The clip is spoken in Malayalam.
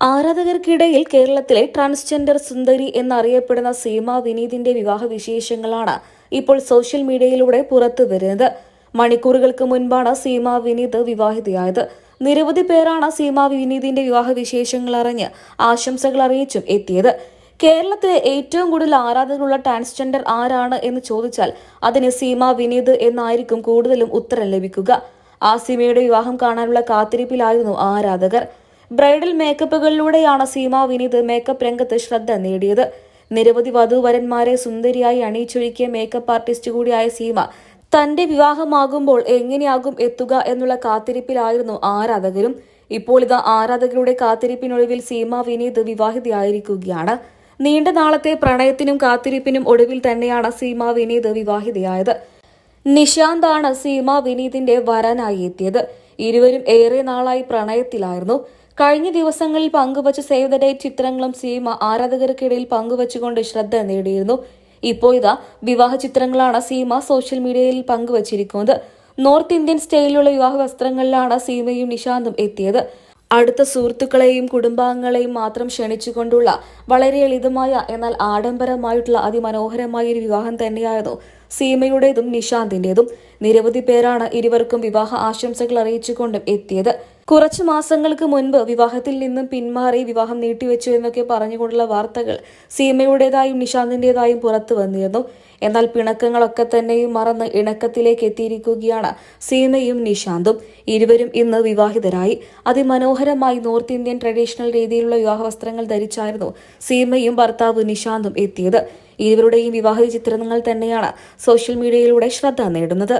ആരാധകർക്കിടയിൽ കേരളത്തിലെ ട്രാൻസ്ജെൻഡർ സുന്ദരി എന്നറിയപ്പെടുന്ന സീമ വിനീതിന്റെ വിവാഹ വിശേഷങ്ങളാണ് ഇപ്പോൾ സോഷ്യൽ മീഡിയയിലൂടെ പുറത്തു വരുന്നത്. മണിക്കൂറുകൾക്ക് മുൻപാണ് സീമ വിനീത് വിവാഹിതയായത്. നിരവധി പേരാണ് സീമ വിനീതിന്റെ വിവാഹ വിശേഷങ്ങൾ അറിഞ്ഞ് ആശംസകൾ അറിയിച്ചും എത്തിയത്. കേരളത്തിലെ ഏറ്റവും കൂടുതൽ ആരാധകരുള്ള ട്രാൻസ്ജെൻഡർ ആരാണ് എന്ന് ചോദിച്ചാൽ അതിന് സീമ വിനീത് എന്നായിരിക്കും കൂടുതലും ഉത്തരം ലഭിക്കുക. ആ സീമയുടെ വിവാഹം കാണാനുള്ള കാത്തിരിപ്പിലായിരുന്നു ആരാധകർ. ബ്രൈഡൽ മേക്കപ്പുകളിലൂടെയാണ് സീമ വിനീത് മേക്കപ്പ് രംഗത്ത് ശ്രദ്ധ നേടിയത്. നിരവധി വധുവരന്മാരെ സുന്ദരിയായി അണിയിച്ചൊരുക്കിയ മേക്കപ്പ് ആർട്ടിസ്റ്റ് കൂടിയായ സീമ തന്റെ വിവാഹമാകുമ്പോൾ എങ്ങനെയാകും എത്തുക എന്നുള്ള കാത്തിരിപ്പിലായിരുന്നു ആരാധകരും. ഇപ്പോൾ ഇത് ആരാധകരുടെ കാത്തിരിപ്പിനൊടുവിൽ സീമ വിനീത് വിവാഹിതയായിരിക്കുകയാണ്. നീണ്ട നാളത്തെ പ്രണയത്തിനും കാത്തിരിപ്പിനും ഒടുവിൽ തന്നെയാണ് സീമ വിനീത് വിവാഹിതയായത്. നിശാന്താണ് സീമ വിനീതിന്റെ വരനായി എത്തിയത്. ഇരുവരും ഏറെ നാളായി പ്രണയത്തിലായിരുന്നു. കഴിഞ്ഞ ദിവസങ്ങളിൽ പങ്കുവച്ച സേവ് ദ ഡേറ്റ് ചിത്രങ്ങളും സീമ ആരാധകർക്കിടയിൽ പങ്കുവച്ചുകൊണ്ട് ശ്രദ്ധ നേടിയിരുന്നു. ഇപ്പോൾ ഇതാ വിവാഹ ചിത്രങ്ങളാണ് സീമ സോഷ്യൽ മീഡിയയിൽ പങ്കുവച്ചിരിക്കുന്നത്. നോർത്ത് ഇന്ത്യൻ സ്റ്റൈലിലുള്ള വിവാഹ വസ്ത്രങ്ങളിലാണ് സീമയും നിശാന്തും എത്തിയത്. അടുത്ത സുഹൃത്തുക്കളെയും കുടുംബാംഗങ്ങളെയും മാത്രം ക്ഷണിച്ചുകൊണ്ടുള്ള വളരെ ലളിതമായ എന്നാൽ ആഡംബരമായിട്ടുള്ള അതിമനോഹരമായ ഒരു വിവാഹം തന്നെയായിരുന്നു സീമയുടേതും നിഷാന്തിന്റേതും നിരവധി പേരാണ് ഇരുവർക്കും വിവാഹ ആശംസകൾ അറിയിച്ചുകൊണ്ടും എത്തിയത്. കുറച്ചു മാസങ്ങൾക്ക് മുൻപ് വിവാഹത്തിൽ നിന്നും പിന്മാറി വിവാഹം നീട്ടിവെച്ചു എന്നൊക്കെ പറഞ്ഞുകൊണ്ടുള്ള വാർത്തകൾ സീമയുടേതായും നിഷാന്തിന്റേതായും പുറത്തു വന്നിരുന്നു. എന്നാൽ പിണക്കങ്ങളൊക്കെ തന്നെയും മറന്ന് ഇണക്കത്തിലേക്ക് എത്തിയിരിക്കുകയാണ് സീമയും നിഷാന്തും ഇരുവരും ഇന്ന് വിവാഹിതരായി. അതിമനോഹരമായി നോർത്ത് ഇന്ത്യൻ ട്രഡീഷണൽ രീതിയിലുള്ള വിവാഹ വസ്ത്രങ്ങൾ ധരിച്ചായിരുന്നു സീമയും ഭർത്താവ് നിഷാന്തും എത്തിയത്. ഇരുവരുടെയും വിവാഹ ചിത്രങ്ങൾ തന്നെയാണ് സോഷ്യൽ മീഡിയയിലൂടെ ശ്രദ്ധ നേടുന്നത്